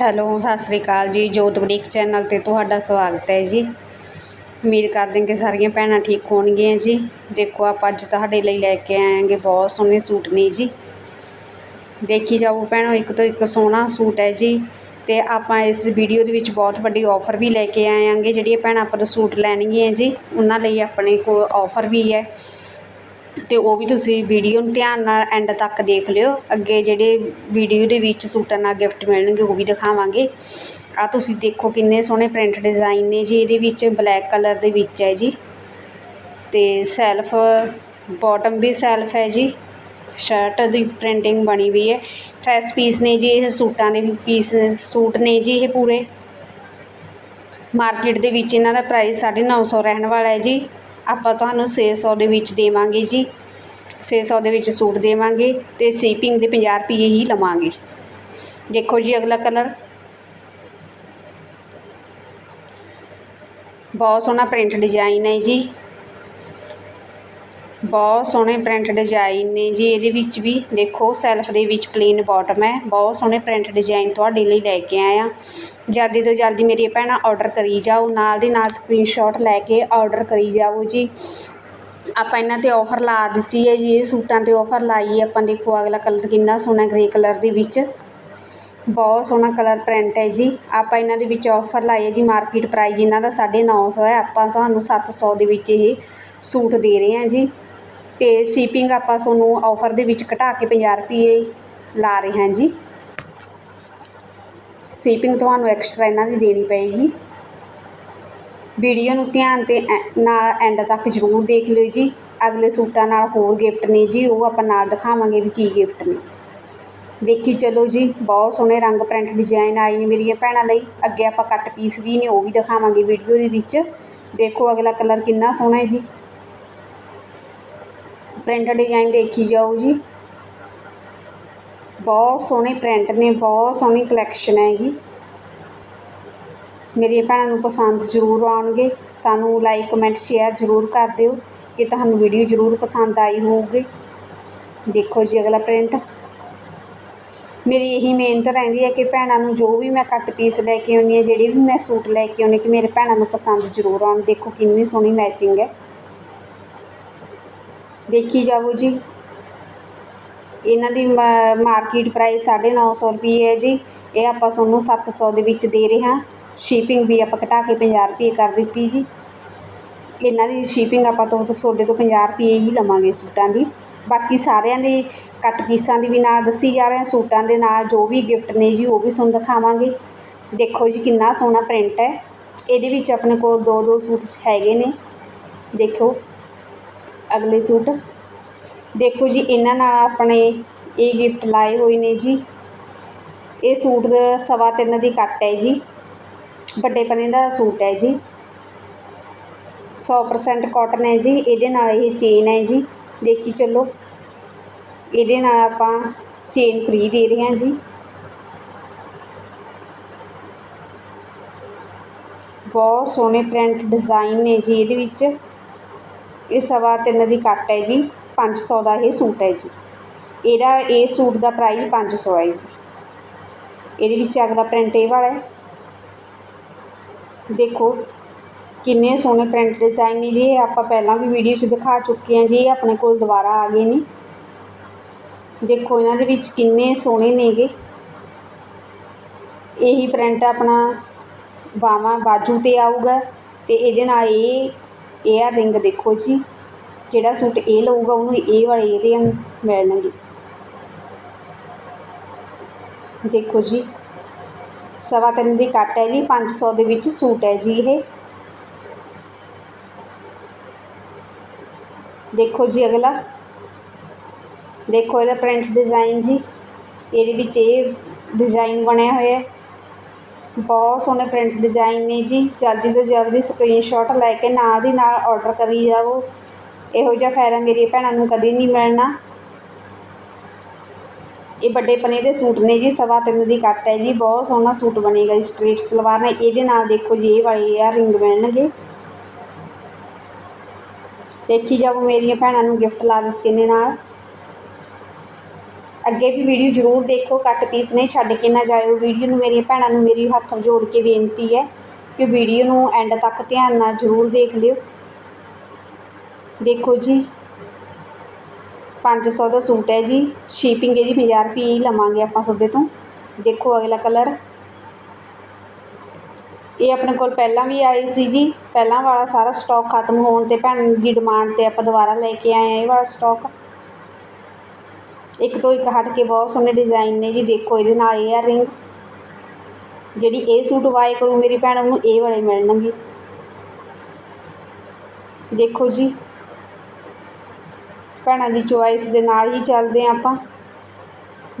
Hello, ਸਤਿ ਸ਼੍ਰੀ ਅਕਾਲ ਜੀ, ਜੋਤ ਬੁਟੀਕ ਚੈਨਲ 'ਤੇ ਤੁਹਾਡਾ ਸਵਾਗਤ ਹੈ ਜੀ। ਉਮੀਦ ਕਰਦੇ ਹਾਂ ਕਿ ਸਾਰੀਆਂ ਭੈਣਾਂ ਠੀਕ ਹੋਣਗੀਆਂ ਜੀ। ਦੇਖੋ, ਆਪਾਂ ਅੱਜ ਤੁਹਾਡੇ ਲਈ ਲੈ ਕੇ ਆਏ ਬਹੁਤ ਸੋਹਣੇ ਸੂਟ ਨੇ ਜੀ। ਦੇਖੀ ਜਾਓ ਭੈਣੋ, ਇੱਕ ਤੋਂ ਇੱਕ ਸੋਹਣਾ ਸੂਟ ਹੈ ਜੀ। ਤੇ ਆਪਾਂ ਇਸ ਵੀਡੀਓ ਦੇ ਵਿੱਚ ਬਹੁਤ ਵੱਡੀ ਆਫਰ ਵੀ ਲੈ ਕੇ ਆਇਆਂਗੇ। ਜਿਹੜੀਆਂ ਭੈਣਾਂ ਆਪਾਂ ਤੋਂ ਸੂਟ ਲੈਣਗੀਆਂ ਜੀ, ਉਹਨਾਂ ਲਈ ਆਪਣੇ ਕੋਲ ਆਫਰ ਵੀ ਹੈ। ਅਤੇ ਉਹ ਵੀ ਤੁਸੀਂ ਵੀਡੀਓ ਨੂੰ ਧਿਆਨ ਨਾਲ ਐਂਡ ਤੱਕ ਦੇਖ ਲਿਓ। ਅੱਗੇ ਜਿਹੜੇ ਵੀਡੀਓ ਦੇ ਵਿੱਚ ਸੂਟਾਂ ਨਾਲ ਗਿਫਟ ਮਿਲਣਗੇ, ਉਹ ਵੀ ਦਿਖਾਵਾਂਗੇ। ਆਹ ਤੁਸੀਂ ਦੇਖੋ ਕਿੰਨੇ ਸੋਹਣੇ ਪ੍ਰਿੰਟ ਡਿਜ਼ਾਈਨ ਨੇ ਜੀ, ਇਹਦੇ ਵਿੱਚ ਬਲੈਕ ਕਲਰ ਦੇ ਵਿੱਚ ਹੈ ਜੀ। ਅਤੇ ਸੈਲਫ ਬਾਟਮ ਵੀ ਸੈਲਫ ਹੈ ਜੀ। ਸ਼ਰਟ ਦੀ ਪ੍ਰਿੰਟਿੰਗ ਬਣੀ ਹੋਈ ਹੈ। ਫਰੈਸ਼ ਪੀਸ ਨੇ ਜੀ, ਇਹ ਸੂਟਾਂ ਦੇ ਵੀ ਪੀਸ ਸੂਟ ਨੇ ਜੀ ਇਹ ਪੂਰੇ। ਮਾਰਕੀਟ ਦੇ ਵਿੱਚ ਇਹਨਾਂ ਦਾ ਪ੍ਰਾਈਸ 950 ਰਹਿਣ ਵਾਲਾ ਹੈ ਜੀ। ਆਪਾਂ ਤੁਹਾਨੂੰ 600 ਦੇ ਵਿੱਚ ਦੇਵਾਂਗੇ ਜੀ। 600 ਦੇ ਵਿੱਚ ਸੂਟ ਦੇਵਾਂਗੇ ਤੇ ਸੀਪਿੰਗ ਦੇ 50 ਰੁਪਏ ਹੀ ਲਵਾਂਗੇ। ਦੇਖੋ ਜੀ ਅਗਲਾ ਕਲਰ। ਬਹੁਤ ਸੋਹਣਾ ਪ੍ਰਿੰਟ ਡਿਜ਼ਾਈਨ ਹੈ ਜੀ। ਬਹੁਤ ਸੋਹਣੇ ਪ੍ਰਿੰਟ ਡਿਜ਼ਾਈਨ ਨੇ ਜੀ, ਇਹਦੇ ਵਿੱਚ ਵੀ ਦੇਖੋ ਸੈਲਫ ਦੇ ਵਿੱਚ ਪਲੇਨ ਬਾਟਮ ਹੈ। ਬਹੁਤ ਸੋਹਣੇ ਪ੍ਰਿੰਟ ਡਿਜ਼ਾਈਨ ਤੁਹਾਡੇ ਲਈ ਲੈ ਕੇ ਆਏ ਆ ਜਲਦੀ ਤੋਂ ਜਲਦੀ ਮੇਰੀ ਭੈਣਾਂ ਆਰਡਰ ਕਰੀ ਜਾਓ, ਨਾਲ ਦੀ ਨਾਲ ਸਕਰੀਨਸ਼ਾਟ ਲੈ ਕੇ ਆਰਡਰ ਕਰੀ ਜਾਓ ਜੀ। ਆਪਾਂ ਇਹਨਾਂ ਤੇ ਆਫਰ ਲਾ ਦਿੱਤੀ ਹੈ ਜੀ, ਇਹ ਸੂਟਾਂ ਤੇ ਆਫਰ ਲਾਈ ਆਪਾਂ ਦੇਖੋ ਅਗਲਾ ਕਲਰ ਕਿੰਨਾ ਸੋਹਣਾ ਗ੍ਰੇ ਕਲਰ ਦੇ ਵਿੱਚ। ਬਹੁਤ ਸੋਹਣਾ ਕਲਰ ਪ੍ਰਿੰਟ ਹੈ ਜੀ। ਆਪਾਂ ਇਹਨਾਂ ਦੇ ਵਿੱਚ ਆਫਰ ਲਾਈ ਹੈ ਜੀ ਮਾਰਕੀਟ ਪ੍ਰਾਈਸ ਇਹਨਾਂ ਦਾ 950 ਹੈ। ਆਪਾਂ ਤੁਹਾਨੂੰ 700 ਦੇ ਵਿੱਚ ਇਹ ਸੂਟ ਦੇ ਰਹੇ ਹਾਂ ਜੀ। ਤੇ ਸ਼ਿਪਿੰਗ ਆਪਾਂ ਤੁਹਾਨੂੰ ਆਫਰ ਦੇ ਵਿੱਚ ਘਟਾ ਕੇ 50 ਰੁਪਏ ਲਾ ਰਹੇ ਹਾਂ ਜੀ। ਸ਼ਿਪਿੰਗ ਤੁਹਾਨੂੰ ਐਕਸਟਰਾ ਇਹਨਾਂ ਦੀ ਦੇਣੀ ਪਏਗੀ। ਵੀਡੀਓ ਨੂੰ ਧਿਆਨ ਤੇ ਐ- ਨਾਲ ਐਂਡ ਤੱਕ ਜ਼ਰੂਰ ਦੇਖ ਲਿਓ ਜੀ। ਅਗਲੇ ਸੂਟਾਂ ਨਾਲ ਹੋਰ ਗਿਫਟ ਨੇ ਜੀ, ਉਹ ਆਪਾਂ ਨਾਲ ਦਿਖਾਵਾਂਗੇ ਵੀ ਕੀ ਗਿਫਟ ਨੇ। ਦੇਖੀ ਚਲੋ ਜੀ, ਬਹੁਤ ਸੋਹਣੇ ਰੰਗ ਪ੍ਰਿੰਟ ਡਿਜ਼ਾਈਨ ਆਏ ਨੇ ਮੇਰੀਆਂ ਭੈਣਾਂ ਲਈ। ਅੱਗੇ ਆਪਾਂ ਕੱਟ ਪੀਸ ਵੀ ਨੇ, ਉਹ ਵੀ ਦਿਖਾਵਾਂਗੇ ਵੀਡੀਓ ਦੇ ਵਿੱਚ। ਦੇਖੋ ਅਗਲਾ ਕਲਰ ਕਿੰਨਾ ਸੋਹਣਾ ਹੈ ਜੀ। ਪ੍ਰਿੰਟ ਡਿਜ਼ਾਈਨ ਦੇਖੀ ਜਾਓ ਜੀ। ਬਹੁਤ ਸੋਹਣੇ ਪ੍ਰਿੰਟ ਨੇ, ਬਹੁਤ ਸੋਹਣੀ ਕਲੈਕਸ਼ਨ ਹੈਗੀ। ਮੇਰੀਆਂ ਭੈਣਾਂ ਨੂੰ ਪਸੰਦ ਜ਼ਰੂਰ ਆਉਣਗੇ। ਸਾਨੂੰ ਲਾਈਕ ਕਮੈਂਟ ਸ਼ੇਅਰ ਜ਼ਰੂਰ ਕਰ ਦਿਓ। ਕਿ ਤੁਹਾਨੂੰ ਵੀਡੀਓ ਜ਼ਰੂਰ ਪਸੰਦ ਆਈ ਹੋਊਗੀ। ਦੇਖੋ ਜੀ ਅਗਲਾ ਪ੍ਰਿੰਟ ਮੇਰੀ ਇਹੀ ਮਿਹਨਤ ਰਹਿੰਦੀ ਹੈ ਕਿ ਭੈਣਾਂ ਨੂੰ ਜੋ ਵੀ ਮੈਂ ਕੱਟ ਪੀਸ ਲੈ ਕੇ ਆਉਂਦੀ ਹਾਂ, ਜਿਹੜੀ ਵੀ ਮੈਂ ਸੂਟ ਲੈ ਕੇ ਆਉਂਦੀ ਕਿ ਮੇਰੇ ਭੈਣਾਂ ਨੂੰ ਪਸੰਦ ਜ਼ਰੂਰ ਆਉਣ। ਦੇਖੋ ਕਿੰਨੀ ਸੋਹਣੀ ਮੈਚਿੰਗ ਹੈ। ਦੇਖੀ ਜਾਵੋ ਜੀ। ਇਹਨਾਂ ਦੀ ਮਾਰਕੀਟ ਪ੍ਰਾਈਸ 950 ਰੁਪਏ ਹੈ ਜੀ। ਇਹ ਆਪਾਂ ਤੁਹਾਨੂੰ 700 ਦੇ ਵਿੱਚ ਦੇ ਰਹੇ ਹਾਂ। ਸ਼ਿਪਿੰਗ ਵੀ ਆਪਾਂ ਘਟਾ ਕੇ 50 ਰੁਪਏ ਕਰ ਦਿੱਤੀ ਜੀ। ਇਹਨਾਂ ਦੀ ਸ਼ਿਪਿੰਗ ਆਪਾਂ ਤੋਂ ਤੁਹਾਡੇ ਤੋਂ 50 ਰੁਪਏ ਹੀ ਲਵਾਂਗੇ ਸੂਟਾਂ ਦੀ। ਬਾਕੀ ਸਾਰਿਆਂ ਦੇ ਕੱਟ ਪੀਸਾਂ ਦੀ ਵੀ ਨਾਲ ਦੱਸੀ ਜਾ ਰਹੇ ਸੂਟਾਂ ਦੇ ਨਾਲ ਜੋ ਵੀ ਗਿਫਟ ਨੇ ਜੀ, ਉਹ ਵੀ ਤੁਹਾਨੂੰ ਦਿਖਾਵਾਂਗੇ। ਦੇਖੋ ਜੀ ਕਿੰਨਾ ਸੋਹਣਾ ਪ੍ਰਿੰਟ ਹੈ। ਇਹਦੇ ਵਿੱਚ ਆਪਣੇ ਕੋਲ ਦੋ ਦੋ ਸੂਟ ਹੈਗੇ ਨੇ। ਦੇਖੋ। ਅਗਲੇ ਸੂਟ। ਦੇਖੋ ਜੀ, ਇਹਨਾਂ ਨਾਲ ਆਪਣੇ ਇਹ ਗਿਫਟ ਲਾਏ ਹੋਏ ਨੇ ਜੀ। ਇਹ ਸੂਟ ਸਵਾ ਤਿੰਨ ਦੀ ਕੱਟ ਹੈ ਜੀ। ਵੱਡੇ ਪਨੇ ਦਾ ਸੂਟ ਹੈ ਜੀ। 100% ਕਾਟਨ ਹੈ ਜੀ। ਇਹਦੇ ਨਾਲ ਇਹ ਚੇਨ ਹੈ ਜੀ। ਦੇਖੀ ਚੱਲੋ। ਇਹਦੇ ਨਾਲ ਆਪਾਂ ਚੇਨ ਫ੍ਰੀ ਦੇ ਰਹੇ ਹਾਂ ਜੀ। ਬਹੁਤ ਸੋਹਣੇ ਪ੍ਰਿੰਟ ਡਿਜ਼ਾਈਨ ਨੇ ਜੀ ਇਹਦੇ ਵਿੱਚ। ਇਹ ਸਵਾ ਤਿੰਨ ਦੀ ਕੱਟ ਹੈ ਜੀ 500 ਦਾ ਇਹ ਸੂਟ ਹੈ ਜੀ। ਇਹਦਾ ਇਹ ਸੂਟ ਦਾ ਪ੍ਰਾਈਸ 500 ਹੈ ਜੀ। ਇਹਦੇ ਵਿੱਚ ਅਗਲਾ ਪ੍ਰਿੰਟ ਇਹ ਵਾਲਾ ਹੈ। ਦੇਖੋ, ਕਿੰਨੇ ਸੋਹਣੇ ਪ੍ਰਿੰਟ ਡਿਜ਼ਾਈਨ ਨੇ ਜੀ, ਇਹ ਆਪਾਂ ਪਹਿਲਾਂ ਵੀ ਵੀਡੀਓ 'ਚ ਦਿਖਾ ਚੁੱਕੇ ਹਾਂ ਜੀ, ਇਹ ਆਪਣੇ ਕੋਲ ਦੁਬਾਰਾ ਆ ਗਏ ਨੇ। ਦੇਖੋ, ਇਹਨਾਂ ਦੇ ਵਿੱਚ ਕਿੰਨੇ ਸੋਹਣੇ ਨੇਗੇ। ਇਹੀ ਪ੍ਰਿੰਟ ਆਪਣਾ ਬਾਹਾਂ ਬਾਜੂ 'ਤੇ ਆਊਗਾ ਤੇ ਇਹਦੇ ਨਾਲ ਇਹ ਇਹ ਆ ਰਿੰਗ ਦੇਖੋ ਜੀ। ਜਿਹੜਾ ਸੂਟ ਇਹ ਲਊਗਾ, ਉਹਨੂੰ ਇਹ ਵਾਲੇ ਏਅਰਿੰਗ ਮਿਲਣਗੇ ਦੇਖੋ ਜੀ। ਸਵਾ ਤਿੰਨ ਦੀ ਕੱਟ ਹੈ ਜੀ 500 ਦੇ ਵਿੱਚ ਸੂਟ ਹੈ ਜੀ ਇਹ। ਦੇਖੋ ਜੀ ਅਗਲਾ। ਦੇਖੋ ਇਹਦਾ ਪ੍ਰਿੰਟ ਡਿਜ਼ਾਈਨ ਜੀ। ਇਹਦੇ ਵਿੱਚ ਇਹ ਡਿਜ਼ਾਈਨ ਬਣਿਆ ਹੋਇਆ ਹੈ। ਬਹੁਤ ਸੋਹਣੇ ਪ੍ਰਿੰਟ ਡਿਜ਼ਾਈਨ ਨੇ ਜੀ। ਜਲਦੀ ਤੋਂ ਜਲਦੀ ਸਕਰੀਨਸ਼ਾਟ ਲੈ ਕੇ ਨਾਲ ਦੀ ਨਾਲ ਆਰਡਰ ਕਰੀ ਜਾਵੋ। ਇਹੋ ਜਿਹਾ ਫਾਇਦਾ ਮੇਰੀਆਂ ਭੈਣਾਂ ਨੂੰ ਕਦੇ ਨਹੀਂ ਮਿਲਣਾ। ਇਹ ਵੱਡੇ ਪਨੇ ਦੇ ਸੂਟ ਨੇ ਜੀ, ਸਵਾ ਤਿੰਨ ਦੀ ਕੱਟ ਹੈ ਜੀ। ਬਹੁਤ ਸੋਹਣਾ ਸੂਟ ਬਣੇਗਾ ਜੀ ਸਟ੍ਰੇਟ ਸਲਵਾਰ ਨੇ। ਇਹਦੇ ਨਾਲ ਦੇਖੋ ਜੀ, ਇਹ ਵਾਲੇ ਏਅਰ ਰਿੰਗ ਮਿਲਣਗੇ। ਦੇਖੀ ਜਾਵੋ ਮੇਰੀਆਂ ਭੈਣਾਂ ਨੂੰ ਗਿਫਟ ਲਾ ਦਿੱਤੇ ਨੇ ਨਾਲ। ਅੱਗੇ ਵੀ ਵੀਡੀਓ ਜ਼ਰੂਰ ਦੇਖੋ ਕੱਟ ਪੀਸ ਨਹੀਂ ਛੱਡ ਕੇ ਨਾ ਜਾਇਓ। ਵੀਡੀਓ ਨੂੰ ਮੇਰੀਆਂ ਭੈਣਾਂ ਨੂੰ ਮੇਰੀ ਹੱਥ ਜੋੜ ਕੇ ਬੇਨਤੀ ਹੈ ਕਿ ਵੀਡੀਓ ਨੂੰ ਐਂਡ ਤੱਕ ਧਿਆਨ ਨਾਲ ਜ਼ਰੂਰ ਦੇਖ ਲਿਓ। ਦੇਖੋ ਜੀ 500 ਦਾ ਸੂਟ ਹੈ ਜੀ। ਸ਼ਿਪਿੰਗ ਇਹਦੀ 50 ਰੁਪਏ ਲਵਾਂਗੇ ਆਪਾਂ ਤੁਹਾਡੇ ਤੋਂ। ਦੇਖੋ ਅਗਲਾ ਕਲਰ ਇਹ ਆਪਣੇ ਕੋਲ ਪਹਿਲਾਂ ਵੀ ਆਏ ਸੀ ਜੀ। ਪਹਿਲਾਂ ਵਾਲਾ ਸਾਰਾ ਸਟਾਕ ਖਤਮ ਹੋਣ 'ਤੇ ਭੈਣ ਦੀ ਡਿਮਾਂਡ 'ਤੇ ਆਪਾਂ ਦੁਬਾਰਾ ਲੈ ਕੇ ਆਏ ਆ ਇਹ ਵਾਲਾ ਸਟਾਕ ਇੱਕ ਤੋਂ ਇੱਕ ਹਟ ਕੇ ਬਹੁਤ ਸੋਹਣੇ ਡਿਜ਼ਾਈਨ ਨੇ ਜੀ, ਦੇਖੋ ਇਹਦੇ ਨਾਲ ਏਅਰ ਰਿੰਗ ਜਿਹੜੀ ਇਹ ਸੂਟ ਵਾਏ ਕਰੂ ਮੇਰੀ ਭੈਣ ਨੂੰ ਇਹ ਵਾਲੇ ਮਿਲਣਗੇ। ਦੇਖੋ ਜੀ, ਭੈਣਾਂ ਦੀ ਚੋਇਸ ਦੇ ਨਾਲ ਹੀ ਚੱਲਦੇ ਹਾਂ ਆਪਾਂ।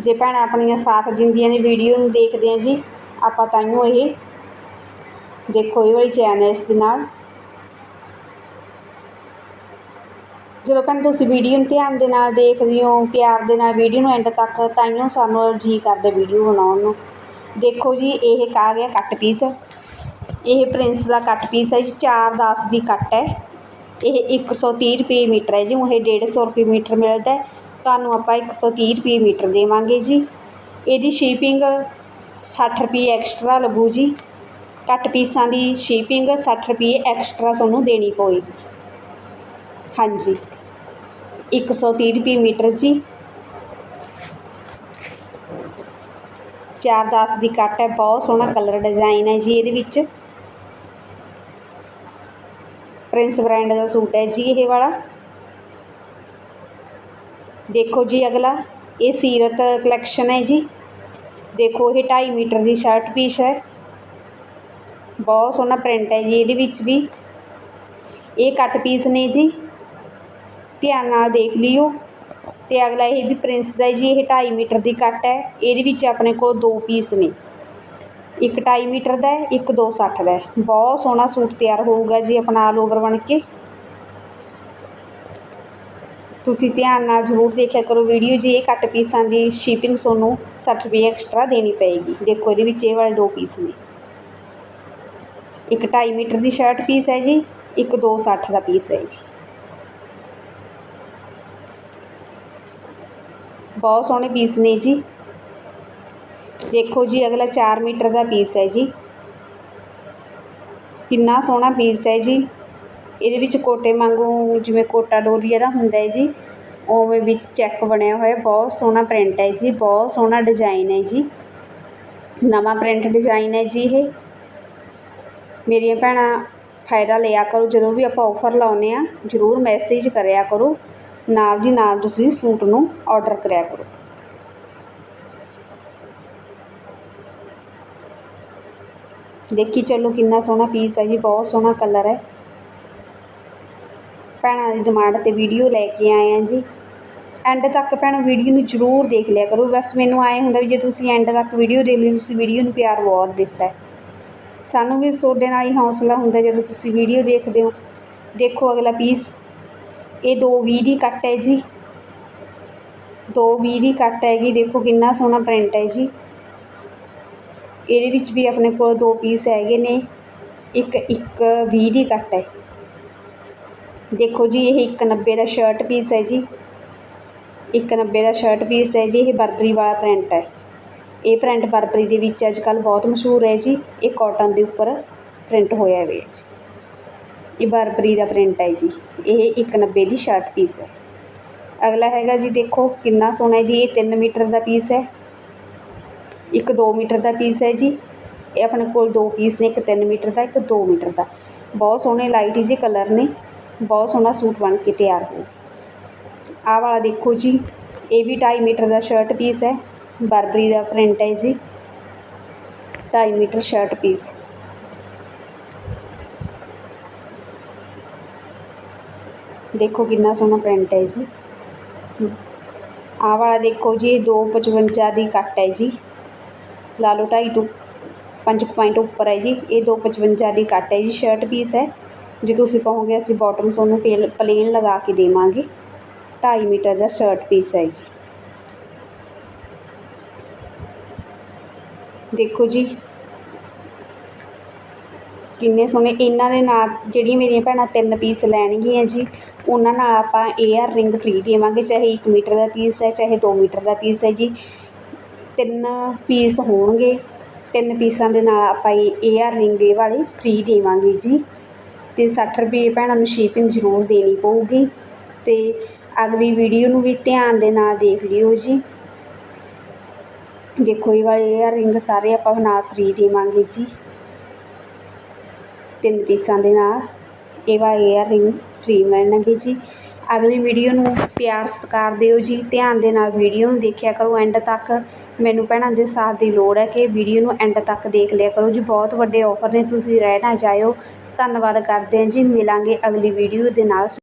ਜੇ ਭੈਣਾਂ ਆਪਣੀਆਂ ਸਾਥ ਦਿੰਦੀਆਂ ਨੇ ਵੀਡੀਓ ਨੂੰ ਦੇਖਦੇ ਆ ਜੀ, ਆਪਾਂ ਤਾਈਓ ਇਹ ਦੇਖੋ, ਇਹ ਵਾਲੀ ਚੈਨ ਹੈ ਇਸ ਦੇ ਨਾਲ। ਜਦੋਂ ਭੈਣ ਤੁਸੀਂ ਵੀਡੀਓ ਨੂੰ ਧਿਆਨ ਦੇ ਨਾਲ ਦੇਖਦੇ ਹੋ ਪਿਆਰ ਦੇ ਨਾਲ ਵੀਡੀਓ ਨੂੰ ਐਂਡ ਤੱਕ ਤਾਈਓ ਸਾਨੂੰ ਜੀ ਕਰਦੇ ਵੀਡੀਓ ਬਣਾਉਣ ਨੂੰ। ਦੇਖੋ ਜੀ, ਇਹ ਆ ਗਿਆ ਕੱਟ ਪੀਸ ਇਹ ਪ੍ਰਿੰਸ ਦਾ ਕੱਟ ਪੀਸ ਹੈ ਜੀ 4 10 ਦੀ ਕੱਟ ਹੈ। ਇਹ 130 ਰੁਪਏ ਮੀਟਰ ਹੈ ਜੀ, ਉਹ 150 ਰੁਪਏ ਮੀਟਰ ਮਿਲਦਾ ਤੁਹਾਨੂੰ ਆਪਾਂ 130 ਰੁਪਏ ਮੀਟਰ ਦੇਵਾਂਗੇ ਜੀ। ਇਹਦੀ ਸ਼ਿਪਿੰਗ 60 ਰੁਪਏ ਐਕਸਟਰਾ ਲੱਗੂ ਜੀ। ਕੱਟ ਪੀਸਾਂ ਦੀ ਸ਼ਿਪਿੰਗ 60 ਰੁਪਏ ਐਕਸਟਰਾ ਤੁਹਾਨੂੰ ਦੇਣੀ ਪਵੇਗੀ ਹਾਂਜੀ। 130 ਰੁਪਏ ਮੀਟਰ ਜੀ। ਚਾਰ ਦਸ ਦੀ ਕੱਟ ਹੈ, ਬਹੁਤ ਸੋਹਣਾ ਕਲਰ ਡਿਜ਼ਾਈਨ ਹੈ ਜੀ ਇਹਦੇ ਵਿੱਚ। ਪ੍ਰਿੰਸ ਬ੍ਰਾਂਡ ਦਾ ਸੂਟ ਹੈ ਜੀ ਇਹ ਵਾਲਾ। ਦੇਖੋ ਜੀ ਅਗਲਾ, ਇਹ ਸੀਰਤ ਕਲੈਕਸ਼ਨ ਹੈ ਜੀ। ਦੇਖੋ ਇਹ 2.5 ਮੀਟਰ ਦੀ ਸ਼ਰਟ ਪੀਸ ਹੈ। ਬਹੁਤ ਸੋਹਣਾ ਪ੍ਰਿੰਟ ਹੈ ਜੀ ਇਹਦੇ ਵਿੱਚ ਵੀ। ਇਹ ਕੱਟ ਪੀਸ ਨੇ ਜੀ। ਧਿਆਨ ਨਾਲ ਦੇਖ ਲਿਓ। ਅਤੇ ਅਗਲਾ ਇਹ ਵੀ ਪ੍ਰਿੰਸ ਦਾ ਜੀ, ਇਹ ਢਾਈ ਮੀਟਰ ਦੀ ਕੱਟ ਹੈ। ਇਹਦੇ ਵਿੱਚ ਆਪਣੇ ਕੋਲ ਦੋ ਪੀਸ ਨੇ। ਇੱਕ ਢਾਈ ਮੀਟਰ ਦਾ ਹੈ, ਇੱਕ 260 ਦਾ ਬਹੁਤ ਸੋਹਣਾ ਸੂਟ ਤਿਆਰ ਹੋਊਗਾ ਜੀ ਆਪਣਾ ਆਲ ਓਵਰ ਬਣ ਕੇ। ਤੁਸੀਂ ਧਿਆਨ ਨਾਲ ਜ਼ਰੂਰ ਦੇਖਿਆ ਕਰੋ ਵੀਡੀਓ, ਜੀ ਇਹ ਕੱਟ ਪੀਸਾਂ ਦੀ ਸ਼ਿਪਿੰਗ ਤੁਹਾਨੂੰ 60 ਰੁਪਏ ਐਕਸਟਰਾ ਦੇਣੀ ਪਏਗੀ। ਦੇਖੋ ਇਹਦੇ ਵਿੱਚ ਇਹ ਵਾਲੇ ਦੋ ਪੀਸ ਨੇ। ਇੱਕ 2.5 ਮੀਟਰ ਦੀ ਸ਼ਰਟ ਪੀਸ ਹੈ ਜੀ, ਇੱਕ 260 ਦਾ ਪੀਸ ਹੈ ਜੀ। ਬਹੁਤ ਸੋਹਣੇ ਪੀਸ ਨੇ ਜੀ। ਦੇਖੋ ਜੀ, ਅਗਲਾ 4 ਮੀਟਰ ਦਾ ਪੀਸ ਹੈ ਜੀ। ਕਿੰਨਾ ਸੋਹਣਾ ਪੀਸ ਹੈ ਜੀ। ਇਹਦੇ ਵਿੱਚ ਕੋਟੇ ਵਾਂਗੂ ਜਿਵੇਂ ਕੋਟਾ ਡੋਰੀ ਦਾ ਹੁੰਦਾ ਹੈ ਜੀ, ਉਵੇਂ ਵਿੱਚ ਚੈੱਕ ਬਣਿਆ ਹੋਇਆ, ਬਹੁਤ ਸੋਹਣਾ ਪ੍ਰਿੰਟ ਹੈ ਜੀ, ਬਹੁਤ ਸੋਹਣਾ ਡਿਜ਼ਾਈਨ ਹੈ ਜੀ। ਨਵਾਂ ਪ੍ਰਿੰਟ ਡਿਜ਼ਾਈਨ ਹੈ ਜੀ ਇਹ। ਮੇਰੀਆਂ ਭੈਣਾਂ ਫਾਇਦਾ ਲਿਆ ਕਰੋ, ਜਦੋਂ ਵੀ ਆਪਾਂ ਆਫਰ ਲਾਉਂਦੇ ਆ ਜ਼ਰੂਰ ਮੈਸੇਜ ਕਰਿਆ ਕਰੋ। ਨਾਲ ਦੀ ਨਾਲ ਤੁਸੀਂ ਸੂਟ ਨੂੰ ਆਰਡਰ ਕਰਿਆ ਕਰੋ। ਦੇਖੀ ਚਲੋ ਕਿੰਨਾ ਸੋਹਣਾ ਪੀਸ ਹੈ ਜੀ, ਬਹੁਤ ਸੋਹਣਾ ਕਲਰ ਹੈ। ਭੈਣਾਂ ਦੀ ਡਿਮਾਂਡ 'ਤੇ ਵੀਡੀਓ ਲੈ ਕੇ ਆਏ ਆ ਜੀ। ਐਂਡ ਤੱਕ ਭੈਣੋ ਵੀਡੀਓ ਨੂੰ ਜ਼ਰੂਰ ਦੇਖ ਲਿਆ ਕਰੋ। ਬਸ ਮੈਨੂੰ ਆਏ ਹੁੰਦਾ ਵੀ ਜੇ ਤੁਸੀਂ ਐਂਡ ਤੱਕ ਵੀਡੀਓ ਦੇਖ ਲਈ, ਤੁਸੀਂ ਵੀਡੀਓ ਨੂੰ ਪਿਆਰ ਬਹੁਤ ਦਿੱਤਾ ਸਾਨੂੰ ਵੀ ਤੁਹਾਡੇ ਨਾਲ ਹੀ ਹੌਸਲਾ ਹੁੰਦਾ ਜਦੋਂ ਤੁਸੀਂ ਵੀਡੀਓ ਦੇਖਦੇ ਹੋ। ਦੇਖੋ ਅਗਲਾ ਪੀਸ ਇਹ ਦੋ ਵੀਹ ਦੀ ਕੱਟ ਹੈ ਜੀ। ਦੋ ਵੀਹ ਦੀ ਕੱਟ ਹੈਗੀ, ਦੇਖੋ ਕਿੰਨਾ ਸੋਹਣਾ ਪ੍ਰਿੰਟ ਹੈ ਜੀ। ਇਹਦੇ ਵਿੱਚ ਵੀ ਆਪਣੇ ਕੋਲ ਦੋ ਪੀਸ ਹੈਗੇ ਨੇ। ਇੱਕ ਇੱਕ ਵੀਹ ਦੀ ਕੱਟ ਹੈ। ਦੇਖੋ ਜੀ, ਇਹ ਇੱਕ ਨੱਬੇ ਦਾ ਸ਼ਰਟ ਪੀਸ ਹੈ ਜੀ। ਇੱਕ ਨੱਬੇ ਦਾ ਸ਼ਰਟ ਪੀਸ ਹੈ ਜੀ, ਇਹ ਬਰਬਰੀ ਵਾਲਾ ਪ੍ਰਿੰਟ ਹੈ। ਇਹ ਪ੍ਰਿੰਟ ਬਰਬਰੀ ਦੇ ਵਿੱਚ ਅੱਜ ਕੱਲ੍ਹ ਬਹੁਤ ਮਸ਼ਹੂਰ ਹੈ ਜੀ। ਇਹ ਕਾਟਨ ਦੇ ਉੱਪਰ ਪ੍ਰਿੰਟ ਹੋਇਆ ਹੋਇਆ ਹੈ ਜੀ। ਇਹ ਬਰਬਰੀ ਦਾ ਪ੍ਰਿੰਟ ਹੈ ਜੀ। ਇਹ ਇੱਕ ਨੱਬੇ ਦੀ ਸ਼ਰਟ ਪੀਸ ਹੈ। ਅਗਲਾ ਹੈਗਾ ਜੀ ਦੇਖੋ, ਕਿੰਨਾ ਸੋਹਣਾ ਹੈ ਜੀ। ਇਹ 3 ਮੀਟਰ ਦਾ ਪੀਸ ਹੈ। ਇੱਕ 2 ਮੀਟਰ ਦਾ ਪੀਸ ਹੈ ਜੀ। ਇਹ ਆਪਣੇ ਕੋਲ ਦੋ ਪੀਸ ਨੇ, ਇੱਕ 3 ਮੀਟਰ ਦਾ, ਇੱਕ 2 ਮੀਟਰ ਦਾ। ਬਹੁਤ ਸੋਹਣੇ ਲਾਈਟ ਜਿਹੇ ਕਲਰ ਨੇ। ਬਹੁਤ ਸੋਹਣਾ ਸੂਟ ਬਣ ਕੇ ਤਿਆਰ ਹੋ ਆਹ ਵਾਲਾ ਦੇਖੋ ਜੀ। ਇਹ ਵੀ 2.5 ਮੀਟਰ ਦਾ ਸ਼ਰਟ ਪੀਸ ਹੈ। ਬਰਬਰੀ ਦਾ ਪ੍ਰਿੰਟ ਹੈ ਜੀ। 2.5 ਮੀਟਰ ਸ਼ਰਟ ਪੀਸ ਦੇਖੋ ਕਿੰਨਾ ਸੋਹਣਾ ਪ੍ਰਿੰਟ ਹੈ ਜੀ। ਆਹ ਵਾਲਾ ਦੇਖੋ ਜੀ ਇਹ 255 ਦੀ ਕੱਟ ਹੈ ਜੀ। ਲਾ ਲਓ ਢਾਈ ਤੋਂ ਪੰਜ ਪੁਆਇੰਟ ਉੱਪਰ ਹੈ ਜੀ। ਇਹ 255 ਦੀ ਕੱਟ ਹੈ ਜੀ ਸ਼ਰਟ ਪੀਸ ਹੈ। ਜੇ ਤੁਸੀਂ ਕਹੋਗੇ ਅਸੀਂ ਬਾਟਮ ਤੁਹਾਨੂੰ ਪੇਲ ਪਲੇਨ ਲਗਾ ਕੇ ਦੇਵਾਂਗੇ। 2.5 ਮੀਟਰ ਦਾ ਸ਼ਰਟ ਪੀਸ ਹੈ ਜੀ। ਦੇਖੋ ਜੀ ਕਿੰਨੇ ਸੋਹਣੇ। ਇਹਨਾਂ ਦੇ ਨਾਲ ਜਿਹੜੀਆਂ ਮੇਰੀਆਂ ਭੈਣਾਂ ਤਿੰਨ ਪੀਸ ਲੈਣਗੀਆਂ ਜੀ, ਉਹਨਾਂ ਨਾਲ ਆਪਾਂ ਏਅਰ ਰਿੰਗ ਫ੍ਰੀ ਦੇਵਾਂਗੇ, ਚਾਹੇ 1 ਮੀਟਰ ਦਾ ਪੀਸ ਹੈ, ਚਾਹੇ 2 ਮੀਟਰ ਦਾ ਪੀਸ ਹੈ ਜੀ। ਤਿੰਨ ਪੀਸ ਹੋਣਗੇ, ਤਿੰਨ ਪੀਸਾਂ ਦੇ ਨਾਲ ਆਪਾਂ ਇਹ ਏਅਰ ਰਿੰਗ ਇਹ ਵਾਲੇ ਫ੍ਰੀ ਦੇਵਾਂਗੇ ਜੀ। ਅਤੇ ਸੱਠ ਰੁਪਏ ਭੈਣਾਂ ਨੂੰ ਸ਼ਿਪਿੰਗ ਜ਼ਰੂਰ ਦੇਣੀ ਪਊਗੀ। ਅਤੇ ਅਗਲੀ ਵੀਡੀਓ ਨੂੰ ਵੀ ਧਿਆਨ ਦੇ ਨਾਲ ਦੇਖ ਲਿਓ ਜੀ। ਦੇਖੋ ਇਹ ਵਾਲੇ ਏਅਰ ਰਿੰਗ ਸਾਰੇ ਆਪਾਂ ਨਾਲ ਫ੍ਰੀ ਦੇਵਾਂਗੇ ਜੀ। ਤਿੰਨ ਪੀਸਾਂ ਦੇ ਨਾਲ। ਇਹ ਵਾਲੇ ਏਅਰ ਰਿੰਗ ਫ੍ਰੀ ਮਿਲਣਗੇ ਜੀ। ਅਗਲੀ ਵੀਡੀਓ ਨੂੰ ਪਿਆਰ, ਸਤਿਕਾਰ ਦਿਓ ਜੀ। ਧਿਆਨ ਦੇ ਨਾਲ ਵੀਡੀਓ ਨੂੰ ਦੇਖਿਆ ਕਰੋ ਐਂਡ ਤੱਕ। ਮੈਨੂੰ ਭੈਣਾਂ ਦੇ ਸਾਥ ਦੀ ਲੋੜ ਹੈ ਕਿ ਵੀਡੀਓ ਨੂੰ ਐਂਡ ਤੱਕ ਦੇਖ ਲਿਆ ਕਰੋ ਜੀ। ਬਹੁਤ ਵੱਡੇ ਆਫਰ ਨੇ, ਤੁਸੀਂ ਰਹਿ ਨਾ ਜਾਇਓ। ਧੰਨਵਾਦ ਕਰਦੇ ਹਾਂ ਜੀ। ਮਿਲਾਂਗੇ ਅਗਲੀ ਵੀਡੀਓ ਦੇ ਨਾਲ।